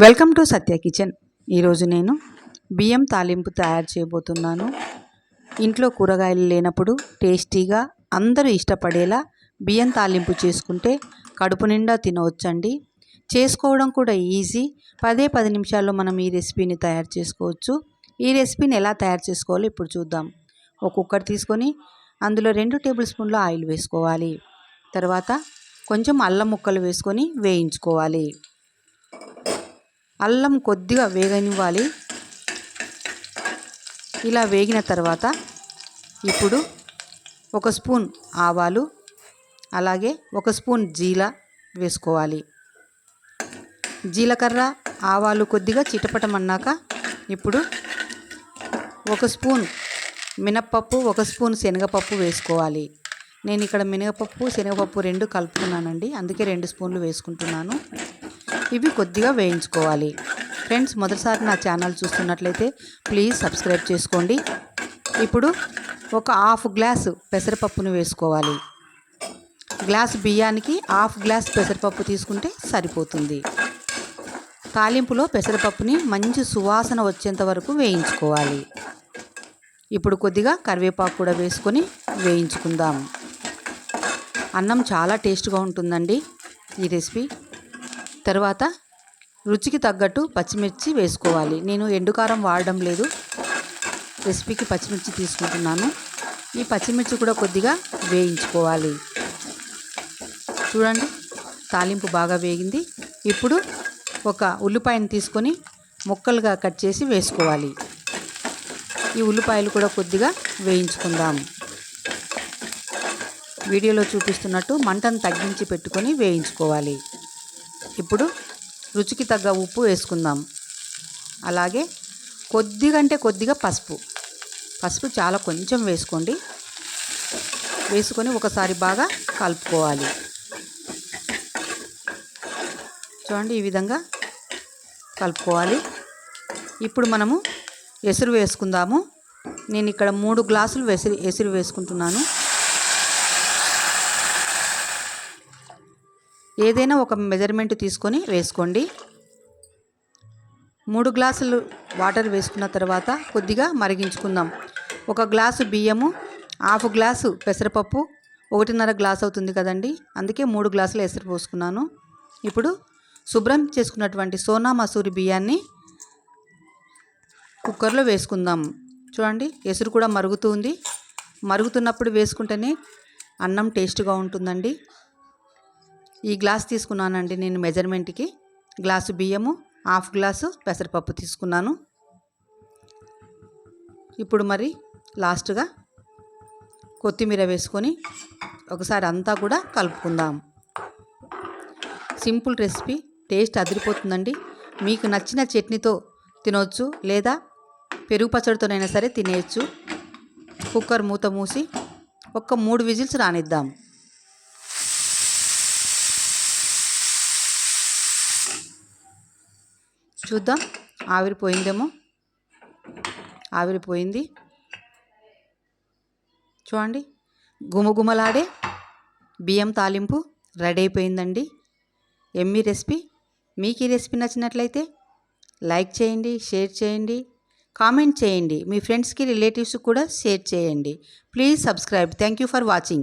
Welcome to Satya kitchen. ఈరోజు నేను బియ్యం తాలింపు తయారు చేయబోతున్నాను. ఇంట్లో కూరగాయలు లేనప్పుడు టేస్టీగా అందరూ ఇష్టపడేలా బియ్యం తాలింపు చేసుకుంటే కడుపు నిండా తినవచ్చండి. చేసుకోవడం కూడా ఈజీ. పదే పది నిమిషాల్లో మనం ఈ రెసిపీని తయారు చేసుకోవచ్చు. ఈ రెసిపీని ఎలా తయారు చేసుకోవాలో ఇప్పుడు చూద్దాం. ఒక కుక్కర్ తీసుకొని అందులో రెండు టేబుల్ స్పూన్ల ఆయిల్ వేసుకోవాలి. తర్వాత కొంచెం అల్లం ముక్కలు వేసుకొని వేయించుకోవాలి. అల్లం కొద్దిగా వేగనివ్వాలి. ఇలా వేగిన తర్వాత ఇప్పుడు ఒక స్పూన్ ఆవాలు అలాగే ఒక స్పూన్ జీల వేసుకోవాలి. జీలకర్ర ఆవాలు కొద్దిగా చిటపటమన్నాక ఇప్పుడు ఒక స్పూన్ మినప్పప్పు ఒక స్పూన్ శనగపప్పు వేసుకోవాలి. నేను ఇక్కడ మినగపప్పు శనగపప్పు రెండు కలుపుతున్నానండి. అందుకే రెండు స్పూన్లు వేసుకుంటున్నాను. ఇవి కొద్దిగా వేయించుకోవాలి. ఫ్రెండ్స్ మొదటిసారి నా ఛానల్ చూస్తున్నట్లయితే ప్లీజ్ సబ్స్క్రైబ్ చేసుకోండి. ఇప్పుడు ఒక హాఫ్ గ్లాసు పెసరపప్పును వేసుకోవాలి. గ్లాస్ బియ్యానికి హాఫ్ గ్లాస్ పెసరపప్పు తీసుకుంటే సరిపోతుంది. తాలింపులో పెసరపప్పుని మంచి సువాసన వచ్చేంత వరకు వేయించుకోవాలి. ఇప్పుడు కొద్దిగా కరివేపాకు కూడా వేసుకొని వేయించుకుందాం. అన్నం చాలా టేస్ట్గా ఉంటుందండి ఈ రెసిపీ తర్వాత రుచికి తగ్గట్టు పచ్చిమిర్చి వేసుకోవాలి. నేను ఎండుకారం వాడడం లేదు. రెసిపీకి పచ్చిమిర్చి తీసుకుంటున్నాను. ఈ పచ్చిమిర్చి కూడా కొద్దిగా వేయించుకోవాలి. చూడండి తాలింపు బాగా వేగింది. ఇప్పుడు ఒక ఉల్లిపాయను తీసుకొని ముక్కలుగా కట్ చేసి వేసుకోవాలి. ఈ ఉల్లిపాయలు కూడా కొద్దిగా వేయించుకుందాం. వీడియోలో చూపిస్తున్నట్టు మంటను తగ్గించి పెట్టుకొని వేయించుకోవాలి. ఇప్పుడు రుచికి తగ్గ ఉప్పు వేసుకుందాం. అలాగే కొద్దిగంటే కొద్దిగా పసుపు. పసుపు చాలా కొంచెం వేసుకోండి. వేసుకొని ఒకసారి బాగా కలుపుకోవాలి. చూడండి ఈ విధంగా కలుపుకోవాలి. ఇప్పుడు మనము ఎసురు వేసుకుందాము. నేను ఇక్కడ మూడు గ్లాసులు వెసిరి ఎసురు వేసుకుంటున్నాను. ఏదైనా ఒక మెజర్మెంట్ తీసుకొని వేసుకోండి. మూడు గ్లాసులు వాటర్ వేసుకున్న తర్వాత కొద్దిగా మరిగించుకుందాం. ఒక గ్లాసు బియ్యము హాఫ్ గ్లాసు పెసరపప్పు ఒకటిన్నర గ్లాస్ అవుతుంది కదండి. అందుకే మూడు గ్లాసులు ఎసరు పోసుకున్నాను. ఇప్పుడు శుభ్రం చేసుకున్నటువంటి సోనా మసూరి బియ్యాన్ని కుక్కర్లో వేసుకుందాం. చూడండి ఎసురు కూడా మరుగుతుంది మరుగుతున్నప్పుడు వేసుకుంటేనే అన్నం టేస్ట్గా ఉంటుందండి. ఈ గ్లాస్ తీసుకున్నానండి నేను మెజర్మెంట్కి. గ్లాసు బియ్యము హాఫ్ గ్లాసు పెసరపప్పు తీసుకున్నాను. ఇప్పుడు మరి లాస్ట్గా కొత్తిమీర వేసుకొని ఒకసారి అంతా కూడా కలుపుకుందాం. Simple recipe. టేస్ట్ అదిరిపోతుందండి. మీకు నచ్చిన చట్నీతో తినవచ్చు లేదా పెరుగు పచ్చడితోనైనా సరే తినేయచ్చు. కుక్కర్ మూత మూసి ఒక్క మూడు విజిల్స్ రానిద్దాం. చూద్దాం. ఆవిరిపోయిందేమో. ఆవిరిపోయింది. చూడండి. గుమగుమలాడే బియ్యం తాలింపు రెడీ అయిపోయిందండి. ఎమ్మి రెసిపీ? మీకు ఈ రెసిపీ నచ్చినట్లయితే లైక్ చేయండి షేర్ చేయండి కామెంట్ చేయండి. మీ ఫ్రెండ్స్కి రిలేటివ్స్కి కూడా షేర్ చేయండి. Please subscribe. Thank you for watching.